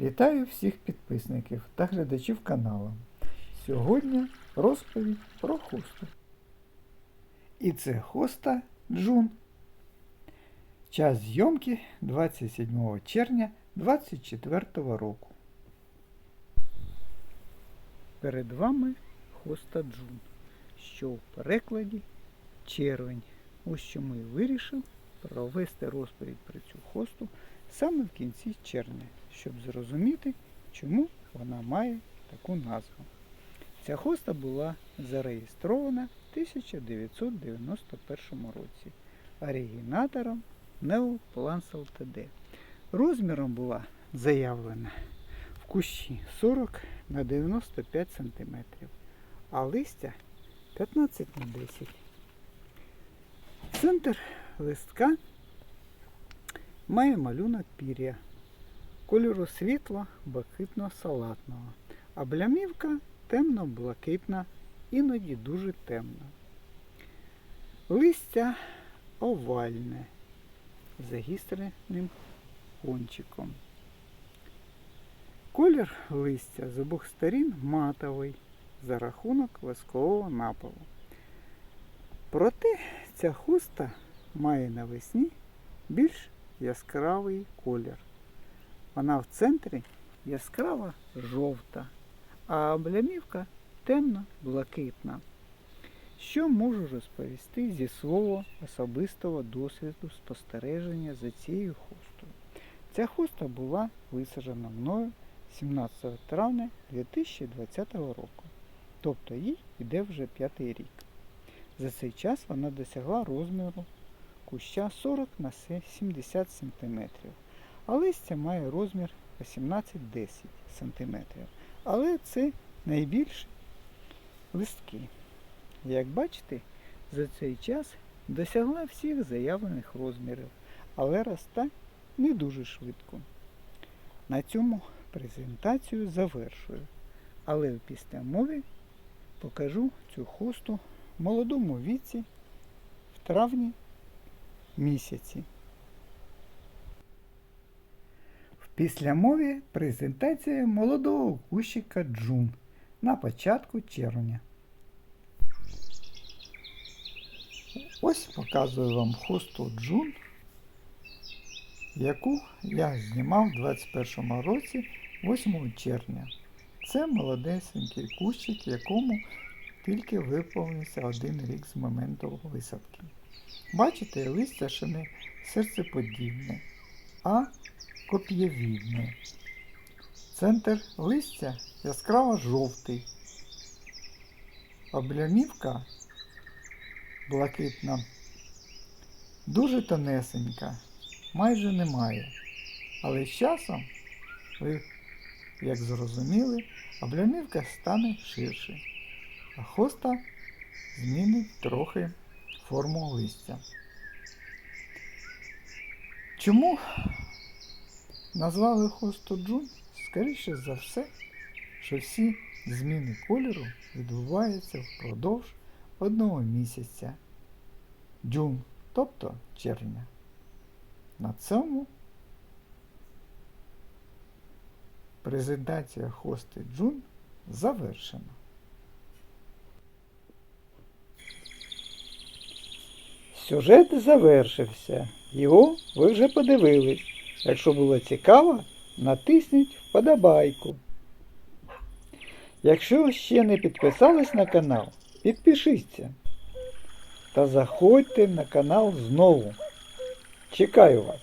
Вітаю всіх підписників та глядачів каналу. Сьогодні розповідь про хосту. І це хоста Джун. Час зйомки 27 червня 2024 року. Перед вами хоста Джун, що в перекладі червень. Ось чому і вирішив провести розповідь про цю хосту саме в кінці червня, щоб зрозуміти, чому вона має таку назву. Ця хоста була зареєстрована в 1991 році оригінатором Plans Ltd. Розміром була заявлена в кущі 40 на 95 см, а листя 15 на 10 Центр листка має малюнок пір'я кольору світло блакитно-салатного, а блямівка темно-блакитна, іноді дуже темна. Листя овальне з загістреним кончиком. Колір листя з обох сторін матовий за рахунок воскового напалу. Проте ця хуста має навесні більш яскравий колір. Вона в центрі яскрава жовта, а облямівка темно-блакитна. Що можу розповісти зі свого особистого досвіду спостереження за цією хустою? Ця хуста була висаджена мною 17 травня 2020 року. Тобто їй йде вже п'ятий рік. За цей час вона досягла розміру куща 40 на 70 см, а листя має розмір 18-10 см. Але це найбільші листки. Як бачите, за цей час досягла всіх заявлених розмірів, але росте не дуже швидко. На цьому презентацію завершую. Але в післямові покажу цю хусту в молодому віці в травні місяці. В післямові презентація молодого кущика Джун на початку червня. Ось показую вам хусту Джун, яку я знімав у 2021 році 8 червня. Це молодесенький кущик, якому тільки виповнився один рік з моменту висадки. Бачите, листя ще не серцеподібне, а коп'євідне. Центр листя яскраво жовтий. Облямівка блакитна, дуже тонесенька, майже немає. Але з часом, ви, як зрозуміли, облямівка стане ширше, а хоста змінить трохи форму листя. Чому назвали хосту Джун? Скоріше за все, що всі зміни кольору відбуваються впродовж одного місяця джун, тобто червня. На цьому презентація хости Джун завершена. Сюжет завершився. Його ви вже подивились. Якщо було цікаво, натисніть вподобайку. Якщо ще не підписались на канал, підпишіться та заходьте на канал знову. Чекаю вас.